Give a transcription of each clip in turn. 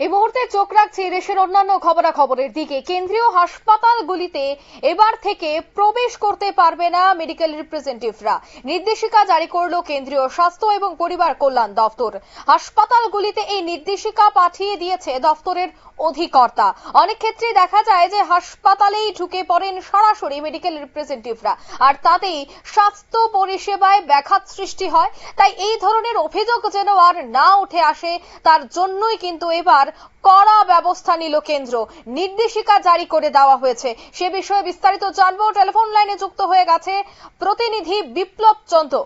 এই মুহূর্তে চোখ রাখছি দেশের অন্যান্য খবরাখবরের দিকে। কেন্দ্রীয় হাসপাতালগুলিতে এবার থেকে প্রবেশ করতে পারবে না মেডিকেল রিপ্রেজেন্টেটিভরা নির্দেশিকা জারি করল কেন্দ্রীয় স্বাস্থ্য এবং পরিবার কল্যাণ দফতর হাসপাতালগুলিতে এই নির্দেশিকা পাঠিয়ে দিয়েছে দফতরের অধিকর্তা। অনেক ক্ষেত্রে দেখা যায় যে হাসপাতালেই ঢুকে পড়েন সরাসরি মেডিকেল রিপ্রেজেন্টেটিভরা আর তাতেই স্বাস্থ্য পরিষেবায় ব্যাঘাত সৃষ্টি হয়। তাই এই ধরনের অভিযোগ যেন আর না উঠে আসে, তার জন্যই কিন্তু এবার কড়া ব্যবস্থা নিল কেন্দ্র। নির্দেশিকা জারি করে দেওয়া হয়েছে। সে বিষয়ে বিস্তারিত জানব। টেলিফোন লাইনে যুক্ত হয়ে গেছে প্রতিনিধি বিপ্লব চন্দ্র।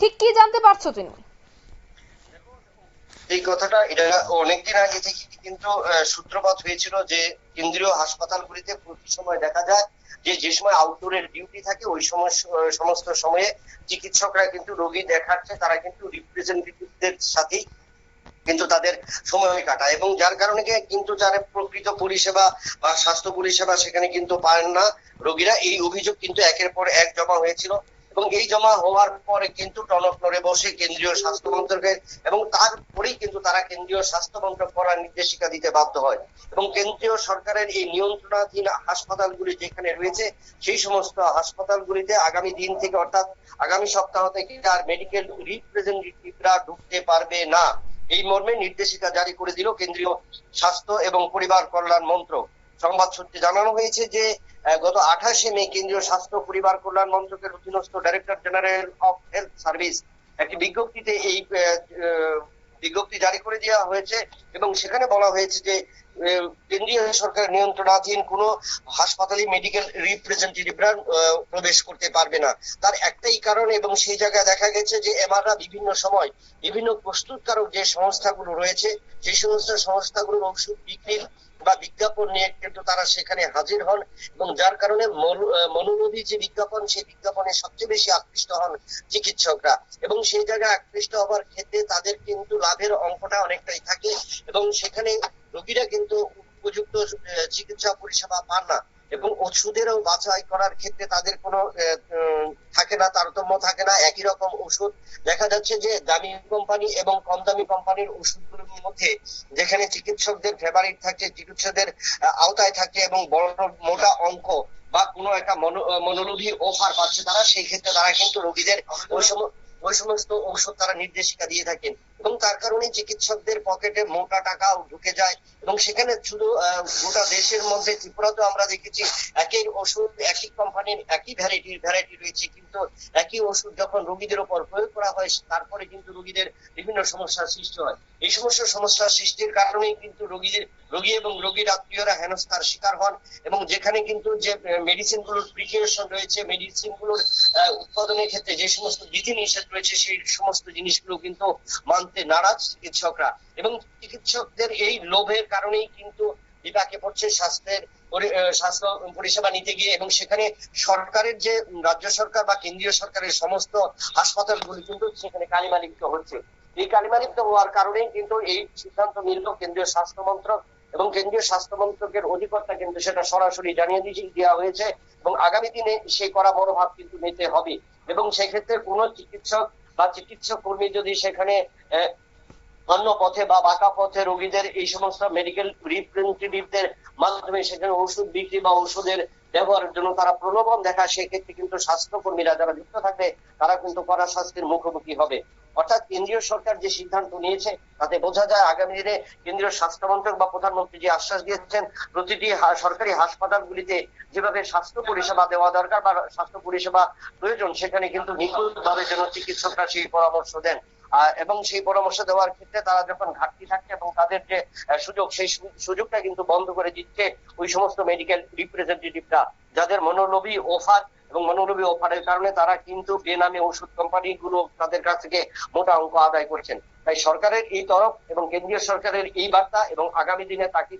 ঠিক কি জানতে পারছ তুমি? এই কথাটা এটা অনেকদিন আগে থেকে কিন্তু সূত্রপাত হয়েছিল যে কেন্দ্রীয় হাসপাতালগুলিতে প্রতি সময় দেখা যায় যে যে সময় আউটডোরের ডিউটি থাকে, ওই সময় সমস্ত সময়ে চিকিৎসকরা কিন্তু রোগী দেখাচ্ছে, তারা কিন্তু রিপ্রেজেন্টেটিভদের সাথেই কিন্তু তাদের সময় কাটায় এবং যার কারণে কিন্তু যারা প্রকৃত পরিষেবা বা স্বাস্থ্য পরিষেবা সেখানে কিন্তু পান না রোগীরা, এই অভিযোগ কিন্তু একের পর এক জমা হয়েছিল এবং এই জমা হওয়ার পরে কিন্তু টনক নড়ে বসে কেন্দ্রীয় স্বাস্থ্য মন্ত্রকের এবং তারপরেই কিন্তু তারা কেন্দ্রীয় স্বাস্থ্য মন্ত্রক করার নির্দেশিকা দিতে বাধ্য হয় এবং কেন্দ্রীয় সরকারের এই নিয়ন্ত্রণাধীন হাসপাতালগুলি যেখানে রয়েছে সেই সমস্ত হাসপাতালগুলিতে আগামী দিন থেকে অর্থাৎ আগামী সপ্তাহ থেকে আর মেডিকেল রিপ্রেজেন্টেটিভরা ঢুকতে পারবে না। এই মর্মে নির্দেশিকা জারি করে দিল কেন্দ্রীয় স্বাস্থ্য এবং পরিবার কল্যাণ মন্ত্রক সংবাদ সূত্রে জানানো হয়েছে যে গত আঠাশে মে কেন্দ্রীয় স্বাস্থ্য, পরিবার কল্যাণ মন্ত্রকের অধীনস্থ director general of health service একটি বিজ্ঞপ্তিতে এই বিজ্ঞপ্তি জারি করে দেওয়া হয়েছে এবং সেখানে বলা হয়েছে যে কেন্দ্রীয় সরকারের নিয়ন্ত্রণাধীন কোনো হাসপাতালে মেডিকেল রিপ্রেজেন্টেটিভরা প্রবেশ করতে পারবে না। তার একটাই কারণ এবং সেই জায়গায় দেখা গেছে যে এমআররা বিভিন্ন সময় বিভিন্ন প্রস্তুতকারক যে সংস্থাগুলো রয়েছে সেই সমস্ত সংস্থাগুলোর ওষুধ বিক্রির বা বিজ্ঞাপন নিয়ে কিন্তু তারা সেখানে হাজির হন এবং যার কারণে মনো- আহ, যে বিজ্ঞাপন সেই বিজ্ঞাপনে সবচেয়ে বেশি আকৃষ্ট হন চিকিৎসকরা। এবং সেই জায়গায় আকৃষ্ট হওয়ার ক্ষেত্রে তাদের কিন্তু লাভের অঙ্কটা অনেকটাই থাকে এবং সেখানে রোগীরা কিন্তু উপযুক্ত চিকিৎসা পরিষেবা পান না এবং ওষুধেরও বাছাই করার ক্ষেত্রে তাদের কোনো থাকে না, তারতম্য থাকে না। একই রকম ওষুধ দেখা যাচ্ছে যে দামি কোম্পানি এবং কম দামি কোম্পানির ওষুধগুলোর মধ্যে যেখানে চিকিৎসকদের ফেভারিট থাকছে চিকিৎসকদের আওতায় থাকছে এবং বড় মোটা অঙ্ক বা কোনো একটা মনো- মনোলোভী অফার পাচ্ছে তারা, সেই ক্ষেত্রে তারা কিন্তু রোগীদের ওই ওই সমস্ত ঔষধ তারা নির্দেশিকা দিয়ে থাকেন। এবং তার কারণে চিকিৎসকদের পকেটে মোটা টাকাও ঢুকে যায়। এবং সেখানে শুধু গোটা দেশের মধ্যে, ত্রিপুরাতেও আমরা দেখেছি একই ওষুধ, একই কোম্পানির একই ভ্যারাইটির ভ্যারাইটি রয়েছে। কিন্তু একই ওষুধ যখন রোগীদের উপর প্রয়োগ করা হয়, তারপরে কিন্তু রোগীদের বিভিন্ন সমস্যার সৃষ্টি হয়। এই সমস্ত সমস্যার সৃষ্টির কারণেই কিন্তু রোগীদের, রোগী এবং রোগীর আত্মীয়রা হেনস্থার শিকার হন। এবং যেখানে কিন্তু যে মেডিসিনগুলোর প্রিপারেশন রয়েছে মেডিসিনগুলোর উৎপাদনের ক্ষেত্রে যে সমস্ত বিধি নিষেধ রয়েছে, সেই সমস্ত জিনিসগুলো কিন্তু মানতে নারাজ চিকিৎসকরা এবং চিকিৎসকদের এই লোভের কারণেই কিন্তু বিপাকে পড়ছে স্বাস্থ্যের স্বাস্থ্য পরিষেবা নিতে গিয়ে এবং সেখানে সরকারের যে রাজ্য সরকার বা কেন্দ্রীয় সরকারের সমস্ত হাসপাতালগুলি কিন্তু সেখানে কালিমালিপ্ত হচ্ছে। এই কালিমালিপ্ত হওয়ার কারণেই কিন্তু এই সিদ্ধান্ত নিল কেন্দ্রীয় স্বাস্থ্য মন্ত্রক এবং কেন্দ্রীয় স্বাস্থ্য মন্ত্রকের অধিকর্তা কিন্তু সেটা সরাসরি জানিয়ে দিয়ে দেওয়া হয়েছে এবং আগামী দিনে সেই করা মনোভাব কিন্তু নিতে হবে। এবং সেক্ষেত্রে কোনো চিকিৎসক বা চিকিৎসক কর্মী যদি সেখানে অন্য পথে বা বাঁকা পথে রোগীদের এই সমস্ত মেডিকেল রিপ্রেজেন্টেটিভদের মাধ্যমে সেখানে ওষুধ বিক্রি বা ওষুধের ব্যবহারের জন্য তারা প্রলোভন দেখায়, সেক্ষেত্রে কিন্তু স্বাস্থ্যকর্মীরা যারা যুক্ত থাকবে, তারা কিন্তু কড়া শাস্তির মুখোমুখি হবে। অর্থাৎ কেন্দ্রীয় সরকার যে সিদ্ধান্ত নিয়েছে, তাতে বোঝা যায় আগামী দিনে কেন্দ্রীয় স্বাস্থ্য মন্ত্রক বা প্রধানমন্ত্রী যে আশ্বাস দিয়েছেন, প্রতিটি সরকারি হাসপাতালগুলিতে যেভাবে স্বাস্থ্য পরিষেবা দেওয়া দরকার বা স্বাস্থ্য পরিষেবা প্রয়োজন, সেখানে কিন্তু নিখুঁত ভাবে যেন চিকিৎসকরা সেই পরামর্শ দেন। এবং সেই পরামর্শ দেওয়ার ক্ষেত্রে তারা যখন ঘাটতি থাকছে এবং তাদের যে সুযোগ, সেই সুযোগটা কিন্তু বন্ধ করে দিচ্ছে ওই সমস্ত মেডিকেল রিপ্রেজেন্টেটিভরা যাদের মনোলোভী অফার এবং মনোলোভী অফারের কারণে তারা কিন্তু বেনামে ওষুধ কোম্পানি গুলো তাদের কাছ থেকে মোটা অঙ্ক আদায় করছেন। তাই সরকারের এই তরফ এবং কেন্দ্রীয় সরকারের এই বার্তা এবং আগামী দিনে তাকে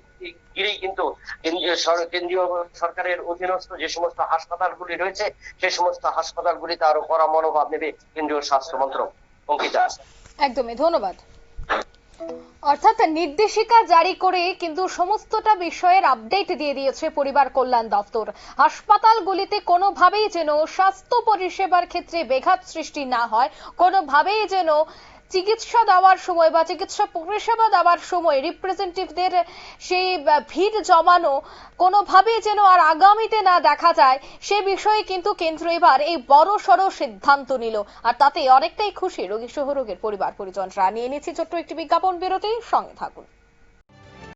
ঘিরেই কিন্তু কেন্দ্রীয় কেন্দ্রীয় সরকারের অধীনস্থ যে সমস্ত হাসপাতালগুলি রয়েছে, সে সমস্ত হাসপাতালগুলিতে আরও কড়া মনোভাব নেবে কেন্দ্রীয় স্বাস্থ্য মন্ত্রক। অঙ্কিতা। একদমই, ধন্যবাদ। অর্থাৎ নির্দেশিকা জারি করে কিন্তু সমস্তটা বিষয়ের আপডেট দিয়ে দিয়েছে পরিবার কল্যাণ দপ্তর। হাসপাতালগুলিতে কোনোভাবেই যেন স্বাস্থ্য পরিষেবার ক্ষেত্রে ব্যাঘাত সৃষ্টি না হয়, কোনোভাবেই যেন চিকিৎসা দেওয়ার সময় বা চিকিৎসা পরিষেবা দেওয়ার সময় রিপ্রেজেন্টেটিভদের সেই ভিড় জমানো কোনোভাবেই যেন আর আগামীতে না দেখা যায়, সে বিষয়ে কিন্তু কেন্দ্র এবার এই বড় সড় সিদ্ধান্ত নিল। আর তাতে অনেকটাই খুশি রোগী সহ রোগের পরিবার পরিজনরা নিয়ে নিচ্ছে ছোট্ট একটি বিজ্ঞাপন বিরতি, সঙ্গে থাকুন।